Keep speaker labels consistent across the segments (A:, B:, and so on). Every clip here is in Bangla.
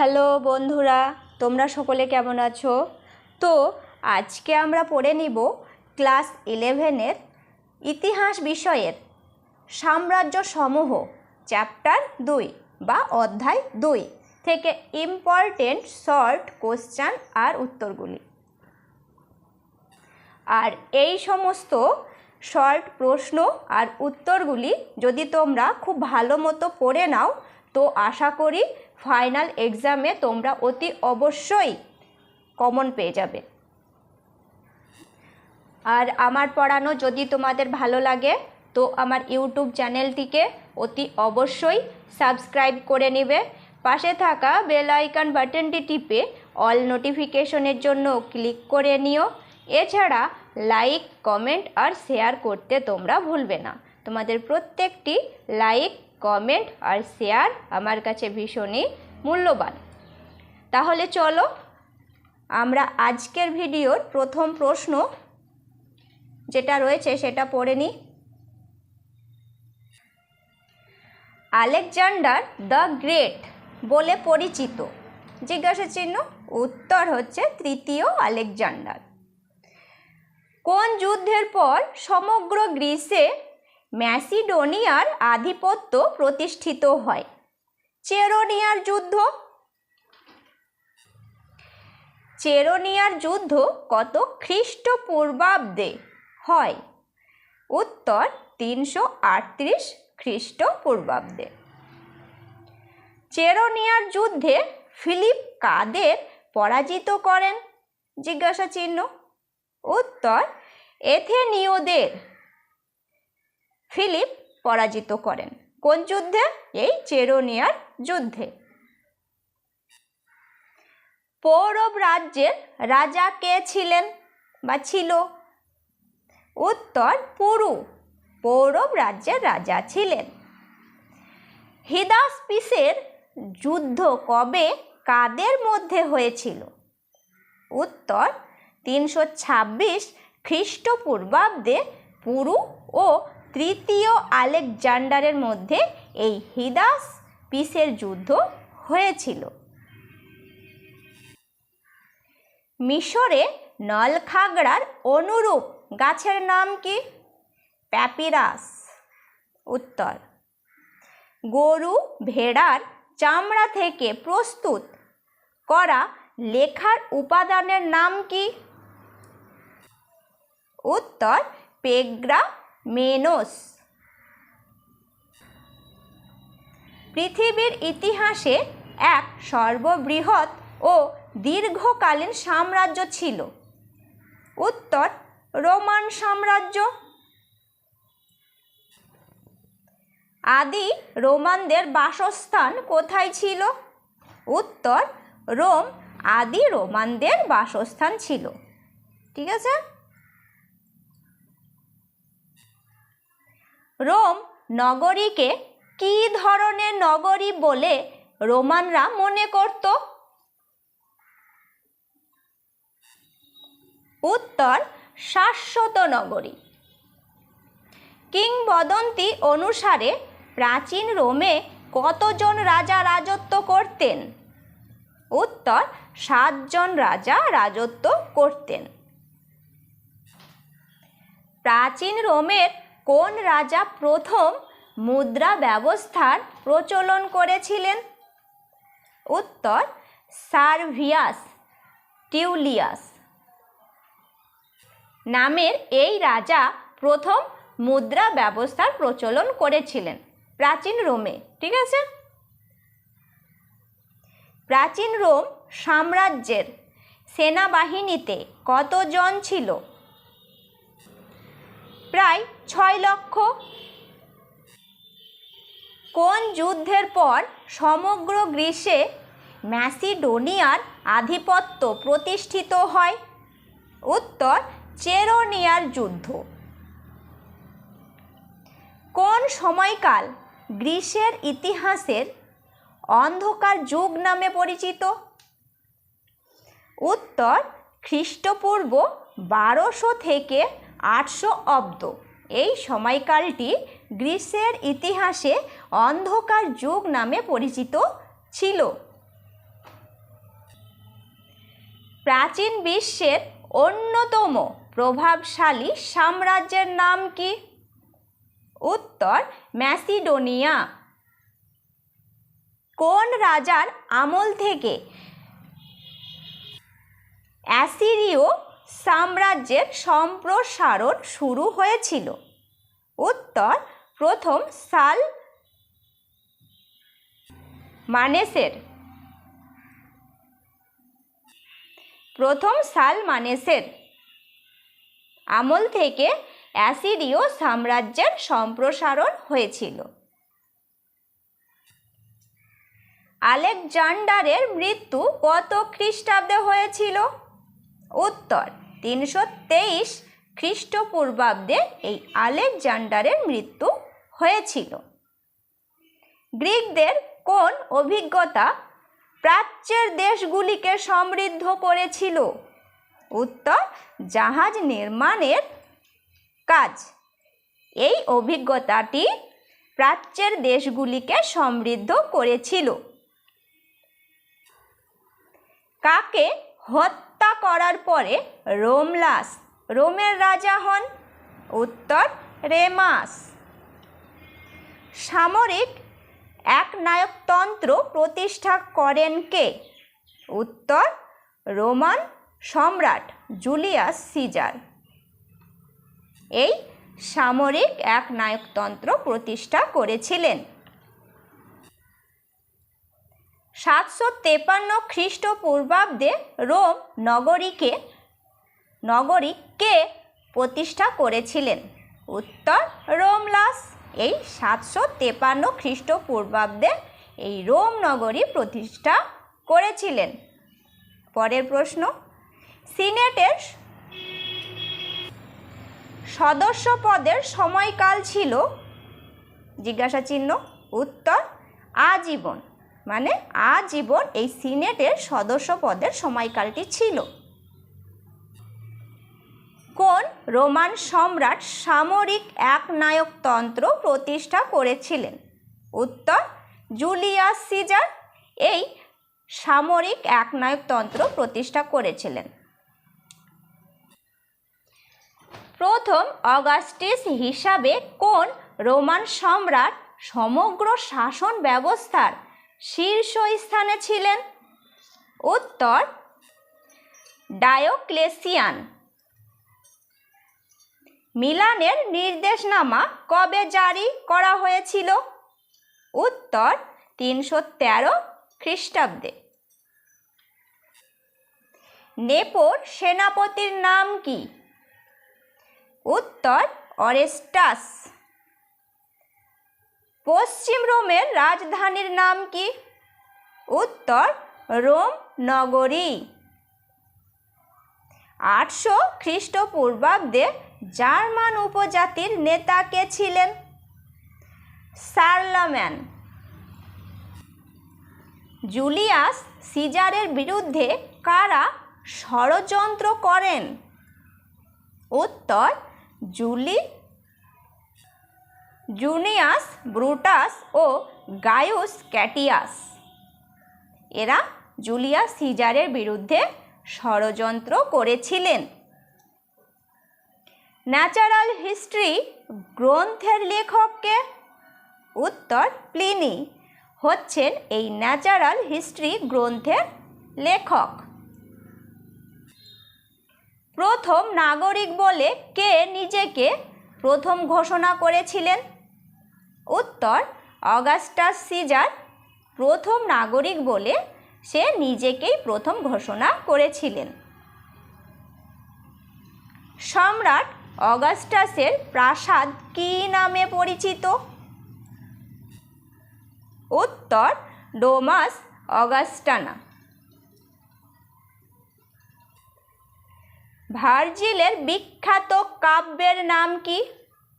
A: হ্যালো বন্ধুরা, তোমরা সকলে কেমন আছো? তো আজকে আমরা পড়ে নিব ক্লাস ইলেভেনের ইতিহাস বিষয়ের সাম্রাজ্য সমূহ, চ্যাপ্টার দুই বা অধ্যায় দুই থেকে ইম্পর্টেন্ট শর্ট কোশ্চান আর উত্তরগুলি। আর এই সমস্ত শর্ট প্রশ্ন আর উত্তরগুলি যদি তোমরা খুব ভালো মতো পড়ে নাও, তো আশা করি ফাইনাল এক্সামে তোমরা অতি অবশ্যই কমন পেয়ে যাবে। আর আমার পড়ানো যদি তোমাদের ভালো লাগে, তো আমার ইউটিউব চ্যানেলটিকে অতি অবশ্যই সাবস্ক্রাইব করে নেবে। পাশে থাকা বেল আইকন বাটনটি টিপে অল নোটিফিকেশনের জন্য ক্লিক করে নিও। এছাড়া লাইক, কমেন্ট আর শেয়ার করতে তোমরা ভুলবে না। তোমাদের প্রত্যেকটি লাইক কমেন্ট আর শেয়ার আমার কাছে ভীষণই মূল্যবান। তাহলে চলো, আমরা আজকের ভিডিওর প্রথম প্রশ্ন যেটা রয়েছে সেটা পড়ে নিই। আলেকজান্ডার দ্য গ্রেট বলে পরিচিত। জিজ্ঞাসা চিহ্ন, উত্তর হচ্ছে তৃতীয় আলেকজান্ডার। কোন যুদ্ধের পর সমগ্র গ্রিসে ম্যাসিডোনিয়ার আধিপত্য প্রতিষ্ঠিত হয়। চেরোনিয়ার যুদ্ধ। চেরোনিয়ার যুদ্ধ কত খ্রিস্টপূর্বাব্দে হয়? উত্তর তিনশো আটত্রিশ খ্রিস্টপূর্বাব্দে। চেরোনিয়ার যুদ্ধে ফিলিপ কাদের পরাজিত করেন? জিজ্ঞাসা চিহ্ন উত্তর এথেনীয়দের। ফিলিপ পরাজিত করেন। কোন যুদ্ধে? এই চেরোনিয়ার যুদ্ধে। পৌরব রাজ্যের রাজা কে ছিলেন বা ছিল? উত্তর, পুরু। পৌরব রাজ্যের রাজা ছিলেন। হিদাসপিসের যুদ্ধ কবে কাদের মধ্যে হয়েছিল? উত্তর, তিনশো ছাব্বিশ খ্রিস্টপূর্বাব্দে পুরু ও তৃতীয় আলেকজান্ডারের মধ্যে এই হিদাস পিসের যুদ্ধ হয়েছিল। মিশরে নলখাগড়ার অনুরূপ গাছের নাম কি? প্যাপিরাস। উত্তর। গরু ভেড়ার চামড়া থেকে প্রস্তুত করা লেখার উপাদানের নাম কি? উত্তর, পেগ্রা মেনোস। পৃথিবীর ইতিহাসে এক সর্ববৃহৎ ও দীর্ঘকালীন সাম্রাজ্য ছিল। উত্তর রোমান সাম্রাজ্য। আদি রোমানদের বাসস্থান কোথায় ছিল? উত্তর রোম আদি রোমানদের বাসস্থান ছিল। ঠিক আছে? রোম নগরীকে কী ধরনের নগরী বলে রোমানরা মনে করত? উত্তর, শাশ্বত নগরী। কিংবদন্তি অনুসারে প্রাচীন রোমে কতজন রাজা রাজত্ব করতেন? উত্তর, সাতজন রাজা রাজত্ব করতেন। প্রাচীন রোমের কোন রাজা প্রথম মুদ্রা ব্যবস্থার প্রচলন করেছিলেন? উত্তর, সার্ভিয়াস টিউলিয়াস। নামের এই রাজা প্রথম মুদ্রা ব্যবস্থার প্রচলন করেছিলেন। প্রাচীন রোমে, ঠিক আছে? প্রাচীন রোম সাম্রাজ্যের সেনাবাহিনীতে কতজন ছিল? প্রায় ছয় লক্ষ। কোন যুদ্ধের পর সমগ্র গ্রীষ্মে ম্যাসিডোনিয়ার আধিপত্য প্রতিষ্ঠিত হয়? উত্তর, চেরোনিয়ার যুদ্ধ। কোন সময়কাল গ্রীষ্মের ইতিহাসের অন্ধকার যুগ নামে পরিচিত? উত্তর, খ্রিস্টপূর্ব বারোশো থেকে আটশো অব্দ। এই সময়কালটি গ্রীষ্মের ইতিহাসে অন্ধকার যুগ নামে পরিচিত ছিল। প্রাচীন বিশ্বের অন্যতম প্রভাবশালী সাম্রাজ্যের নাম কি? উত্তর, ম্যাসিডোনিয়া। কোন রাজার আমল থেকে অ্যাসিরীয় সাম্রাজ্যের সম্প্রসারণ শুরু হয়েছিল। উত্তর প্রথম সাল মানেসের। প্রথম সাল মানেসের। আমল থেকে অ্যাসিরীয় সাম্রাজ্যের সম্প্রসারণ হয়েছিল। আলেকজান্ডারের মৃত্যু কত খ্রিস্টাব্দে হয়েছিল? উত্তর তিনশো তেইশ খ্রিস্টপূর্বাব্দে এই আলেকজান্ডারের মৃত্যু হয়েছিল। গ্রিকদের কোন অভিজ্ঞতা প্রাচ্যের দেশগুলিকে সমৃদ্ধ করেছিল? উত্তর, জাহাজ নির্মাণের কাজ। এই অভিজ্ঞতাটি প্রাচ্যের দেশগুলিকে সমৃদ্ধ করেছিল। কাকে হত্যা করার পরে রোমলাস, রোমের রাজা হন, উত্তর রেমাস। সামরিক একনায়কতন্ত্র প্রতিষ্ঠা করেন কে? উত্তর রোমান সম্রাট জুলিয়াস সিজার। এই সামরিক একনায়কতন্ত্র প্রতিষ্ঠা করেছিলেন। সাতশো তেপান্ন খ্রিস্টপূর্বাব্দে রোম নগরীকে নগরীকে প্রতিষ্ঠা করেছিলেন। উত্তর রোমলাস এই সাতশো তেপান্ন খ্রিস্টপূর্বাব্দে এই রোম নগরী প্রতিষ্ঠা করেছিলেন। পরের প্রশ্ন, সিনেটের সদস্য পদের সময়কাল ছিল? জিজ্ঞাসা চিহ্ন উত্তর, আজীবন। মানে আজীবন এই সিনেটের সদস্য পদের সময়কালটি ছিল। কোন রোমান সম্রাট সামরিক একনায়কতন্ত্র প্রতিষ্ঠা করেছিলেন? উত্তর, জুলিয়াস সিজার এই সামরিক একনায়কতন্ত্র প্রতিষ্ঠা করেছিলেন। প্রথম অগাস্টিস হিসাবে কোন রোমান সম্রাট সমগ্র শাসন ব্যবস্থার শীর্ষস্থানে ছিলেন উত্তর ডায়োক্লেসিয়ান। মিলানের নির্দেশনামা কবে জারি করা হয়েছিল? উত্তর তিনশো তেরো খ্রিস্টাব্দে। নেপোর সেনাপতির নাম কি? উত্তর অরেস্টাস। পশ্চিম রোমের রাজধানীর নাম কি? উত্তর, রোম নগরী। আটশো খ্রিস্টপূর্বাব্দে জার্মান উপজাতির নেতা কে ছিলেন? সার্লাম্যান। জুলিয়াস সিজারের বিরুদ্ধে কারা ষড়যন্ত্র করেন? উত্তর, জুলি জুনিয়াস, ব্রুটাস ও গায়ুস ক্যাটিয়াস। এরা জুলিয়াস সিজারের বিরুদ্ধে ষড়যন্ত্র করেছিলেন। ন্যাচারাল হিস্ট্রি গ্রন্থের লেখককে উত্তর প্লিনি হচ্ছেন এই ন্যাচারাল হিস্ট্রি গ্রন্থের লেখক। প্রথম নাগরিক বলে কে নিজেকে প্রথম ঘোষণা করেছিলেন? উত্তর, অগাস্টাস সিজার প্রথম নাগরিক বলে সে নিজেকেই প্রথম ঘোষণা করেছিলেন। সম্রাট অগাস্টাসের প্রাসাদ কী নামে পরিচিত? উত্তর, ডোমাস অগাস্টানা। ভার্জিলের বিখ্যাত কাব্যের নাম কি?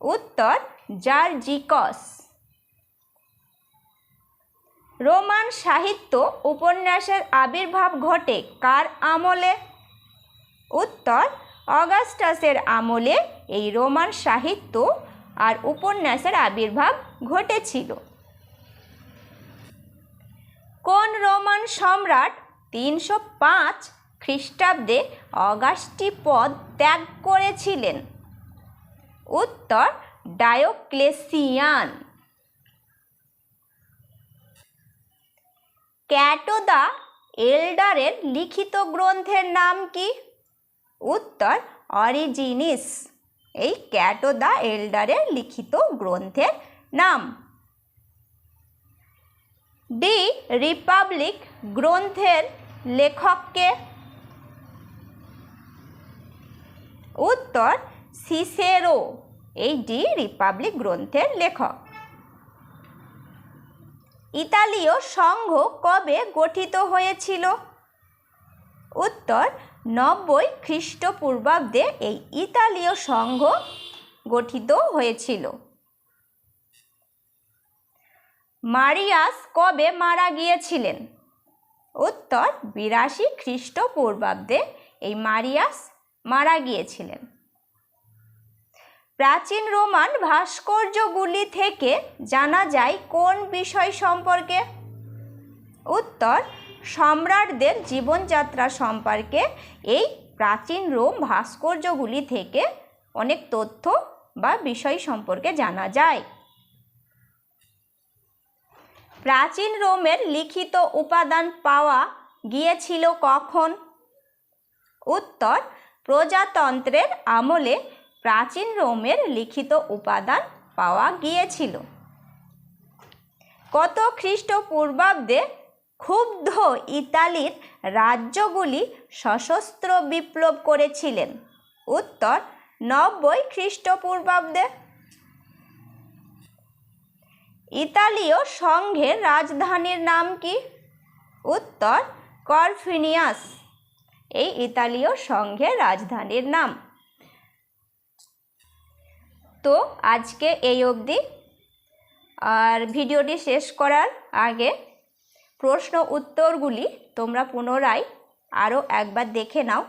A: উত্তর জার্জিকস রোমান সাহিত্য উপন্যাসের আবির্ভাব ঘটে কার আমলে? উত্তর, অগাস্টাসের আমলে এই রোমান সাহিত্য আর উপন্যাসের আবির্ভাব ঘটেছিল। কোন রোমান সম্রাট তিনশো পাঁচ খ্রিস্টাব্দে অগাস্টি পদ ত্যাগ করেছিলেন? উত্তর ডায়োক্লেসিয়ান। ক্যাটো দ্য এল্ডারের লিখিত গ্রন্থের নাম কি? উত্তর, অরিজিনিস। এই ক্যাটো দ্য এল্ডারের লিখিত গ্রন্থের নাম। ডি রিপাবলিক গ্রন্থের লেখককে উত্তর, সিসেরো। এই ডি রিপাবলিক গ্রন্থের লেখক। ইতালীয় সংঘ কবে গঠিত হয়েছিল? উত্তর, নব্বই খ্রিস্টপূর্বাব্দে এই ইতালীয় সংঘ গঠিত হয়েছিল। মারিয়াস কবে মারা গিয়েছিলেন? উত্তর, বিরাশি খ্রিস্টপূর্বাব্দে এই মারিয়াস মারা গিয়েছিলেন। প্রাচীন রোমান ভাস্কর্যগুলি থেকে জানা যায় কোন বিষয় সম্পর্কে? উত্তর, সম্রাটদের জীবনযাত্রা সম্পর্কে এই প্রাচীন রোম ভাস্কর্যগুলি থেকে অনেক তথ্য বা বিষয় সম্পর্কে জানা যায়। প্রাচীন রোমের লিখিত উপাদান পাওয়া গিয়েছিল কখন? উত্তর, প্রজাতন্ত্রের আমলে প্রাচীন রোমের লিখিত উপাদান পাওয়া গিয়েছিল। কত খ্রিস্টপূর্বাব্দে ক্ষুব্ধ ইতালির রাজ্যগুলি সশস্ত্র বিপ্লব করেছিলেন। উত্তর, নব্বই খ্রিস্টপূর্বাব্দে। ইতালীয় সংঘের রাজধানীর নাম কি? উত্তর, করফিনিয়াস। এই ইতালীয় সংঘের রাজধানীর নাম। তো আজকে এই অবধি। আর ভিডিওটি শেষ করার আগে প্রশ্ন উত্তরগুলি তোমরা পুনরায় আরও একবার দেখে নাও।